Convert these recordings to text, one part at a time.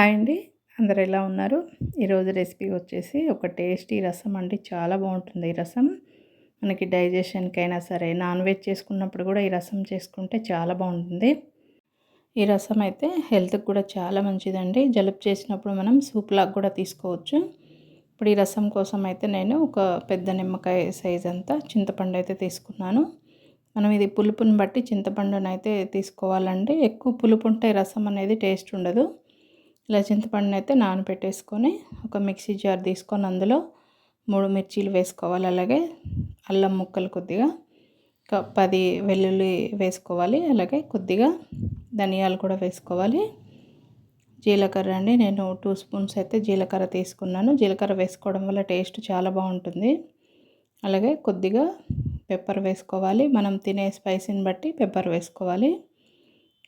Hi అండి. అందరు ఎలా ఉన్నారు? ఈరోజు రెసిపీ వచ్చేసి ఒక టేస్టీ రసం అండి. చాలా బాగుంటుంది ఈ రసం. మనకి డైజెషన్కైనా సరే నాన్ వెజ్ చేసుకున్నప్పుడు కూడా ఈ రసం చేసుకుంటే చాలా బాగుంటుంది. ఈ రసం అయితే హెల్త్కి కూడా చాలా మంచిదండి. జలుబు చేసినప్పుడు మనం సూప్ లాగా కూడా తీసుకోవచ్చు. ఇప్పుడు ఈ రసం కోసం అయితే నేను ఒక పెద్ద నిమ్మకాయ సైజ్ అంతా చింతపండు అయితే తీసుకున్నాను. మనం ఇది పులుపుని బట్టి చింతపండునైతే తీసుకోవాలండి. ఎక్కువ పులుపు ఉంటే రసం అనేది టేస్ట్ ఉండదు. ఇలా చింతపండుని అయితే నానబెట్టేసుకొని ఒక మిక్సీ జార్ తీసుకొని అందులో మూడు మిర్చీలు వేసుకోవాలి. అలాగే అల్లం ముక్కలు కొద్దిగా పది వెల్లుల్లి వేసుకోవాలి. అలాగే కొద్దిగా ధనియాలు కూడా వేసుకోవాలి. జీలకర్ర అండి. నేను టూ స్పూన్స్ అయితే జీలకర్ర తీసుకున్నాను. జీలకర్ర వేసుకోవడం వల్ల టేస్ట్ చాలా బాగుంటుంది. అలాగే కొద్దిగా పెప్పర్ వేసుకోవాలి. మనం తినే స్పైసీని బట్టి పెప్పర్ వేసుకోవాలి.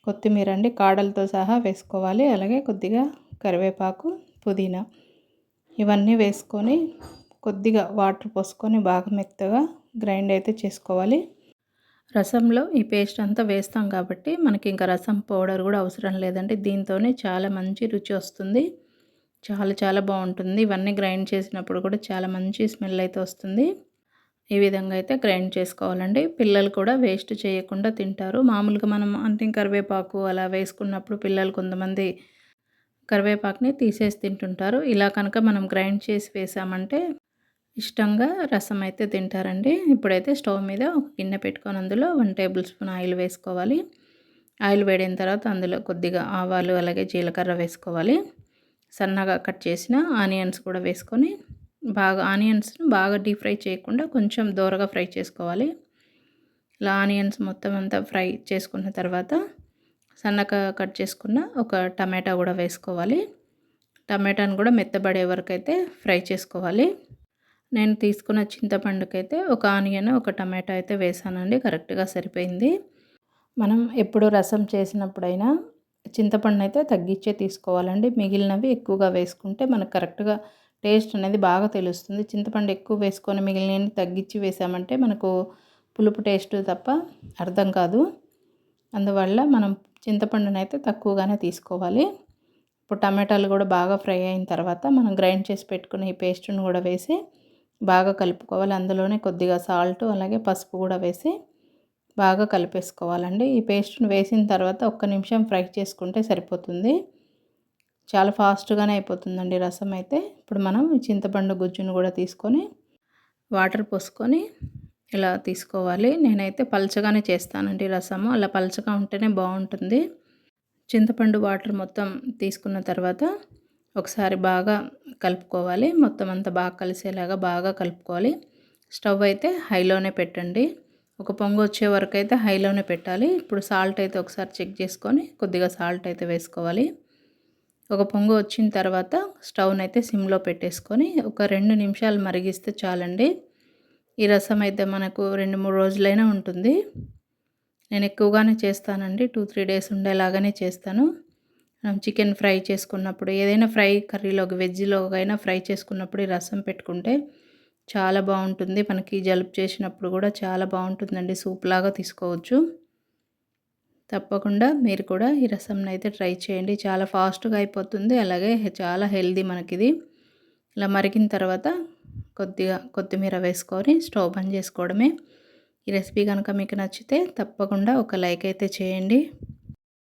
కొత్తిమీర అండి కాడలతో సహా వేసుకోవాలి. అలాగే కొద్దిగా కరివేపాకు పుదీనా ఇవన్నీ వేసుకొని కొద్దిగా వాటర్ పోసుకొని బాగా మెత్తగా గ్రైండ్ అయితే చేసుకోవాలి. రసంలో ఈ పేస్ట్ అంతా వేస్తాం కాబట్టి మనకి ఇంకా రసం పౌడర్ కూడా అవసరం లేదండి. దీంతోనే చాలా మంచి రుచి వస్తుంది. చాలా చాలా బాగుంటుంది. ఇవన్నీ గ్రైండ్ చేసినప్పుడు కూడా చాలా మంచి స్మెల్ అయితే వస్తుంది. ఈ విధంగా అయితే గ్రైండ్ చేసుకోవాలండి. పిల్లలు కూడా వేస్ట్ చేయకుండా తింటారు. మామూలుగా మనం అంటే కరివేపాకు అలా వేసుకున్నప్పుడు పిల్లలు కొంతమంది కరివేపాకుని తీసేసి తింటుంటారు. ఇలా కనుక మనం గ్రైండ్ చేసి వేసామంటే ఇష్టంగా రసం అయితే తింటారండి. ఇప్పుడైతే స్టవ్ మీద ఒక గిన్నె పెట్టుకొని అందులో వన్ టేబుల్ స్పూన్ ఆయిల్ వేసుకోవాలి. ఆయిల్ వేడిన తర్వాత అందులో కొద్దిగా ఆవాలు అలాగే జీలకర్ర వేసుకోవాలి. సన్నగా కట్ చేసిన ఆనియన్స్ కూడా వేసుకొని బాగా ఆనియన్స్ను బాగా డీప్ ఫ్రై చేయకుండా కొంచెం దూరగా ఫ్రై చేసుకోవాలి. ఇలా ఆనియన్స్ మొత్తం అంతా ఫ్రై చేసుకున్న తర్వాత సన్నగా కట్ చేసుకున్న ఒక టమాటా కూడా వేసుకోవాలి. టమాటాను కూడా మెత్తబడే వరకు అయితే ఫ్రై చేసుకోవాలి. నేను తీసుకున్న చింతపండుకైతే ఒక ఆనియన్ ఒక టమాటా అయితే వేసానండి కరెక్ట్గా సరిపోయింది. మనం ఎప్పుడు రసం చేసినప్పుడైనా చింతపండు అయితే తగ్గించే తీసుకోవాలండి. మిగిలినవి ఎక్కువగా వేసుకుంటే మనకు కరెక్ట్గా టేస్ట్ అనేది బాగా తెలుస్తుంది. చింతపండు ఎక్కువ వేసుకొని మిగిలిన తగ్గించి వేసామంటే మనకు పులుపు టేస్ట్ తప్ప అర్థం కాదు. అందువల్ల మనం చింతపండునైతే అయితే తక్కువగానే తీసుకోవాలి. ఇప్పుడు టమాటాలు కూడా బాగా ఫ్రై అయిన తర్వాత మనం గ్రైండ్ చేసి పెట్టుకున్న ఈ పేస్ట్ను కూడా వేసి బాగా కలుపుకోవాలి. అందులోనే కొద్దిగా సాల్ట్ అలాగే పసుపు కూడా వేసి బాగా కలిపేసుకోవాలండి. ఈ పేస్ట్ను వేసిన తర్వాత ఒక్క నిమిషం ఫ్రై చేసుకుంటే సరిపోతుంది. చాలా ఫాస్ట్గానే అయిపోతుందండి రసం అయితే. ఇప్పుడు మనం చింతపండు గుజ్జును కూడా తీసుకొని వాటర్ పోసుకొని ఇలా తీసుకోవాలి. నేనైతే పలచగానే చేస్తానండి రసము. అలా పలచగా ఉంటేనే బాగుంటుంది. చింతపండు వాటర్ మొత్తం తీసుకున్న తర్వాత ఒకసారి బాగా కలుపుకోవాలి. మొత్తం అంతా బాగా కలిసేలాగా బాగా కలుపుకోవాలి. స్టవ్ అయితే హైలోనే పెట్టండి. ఒక పొంగు వచ్చే వరకు అయితే హైలోనే పెట్టాలి. ఇప్పుడు సాల్ట్ అయితే ఒకసారి చెక్ చేసుకొని కొద్దిగా సాల్ట్ అయితే వేసుకోవాలి. ఒక పొంగు వచ్చిన తర్వాత స్టవ్ని అయితే సిమ్లో పెట్టేసుకొని ఒక రెండు నిమిషాలు మరిగిస్తే చాలండి. ఈ రసం అయితే మనకు రెండు మూడు రోజులైనా ఉంటుంది. నేను ఎక్కువగానే చేస్తానండి. టూ త్రీ డేస్ ఉండేలాగానే చేస్తాను. మనం చికెన్ ఫ్రై చేసుకున్నప్పుడు ఏదైనా ఫ్రై కర్రీలోకి అయినా ఫ్రై చేసుకున్నప్పుడు ఈ రసం పెట్టుకుంటే చాలా బాగుంటుంది. మనకి జలుబు చేసినప్పుడు కూడా చాలా బాగుంటుందండి. సూప్ లాగా తీసుకోవచ్చు. తప్పకుండా మీరు కూడా ఈ రసంని అయితే ట్రై చేయండి. చాలా ఫాస్ట్గా అయిపోతుంది. అలాగే చాలా హెల్దీ మనకిది. ఇలా మరిగిన తర్వాత కొద్దిగా కొత్తిమీర వేసుకొని స్టవ్ బంద్ చేసుకోవడమే. ఈ రెసిపీ కనుక మీకు నచ్చితే తప్పకుండా ఒక లైక్ అయితే చేయండి.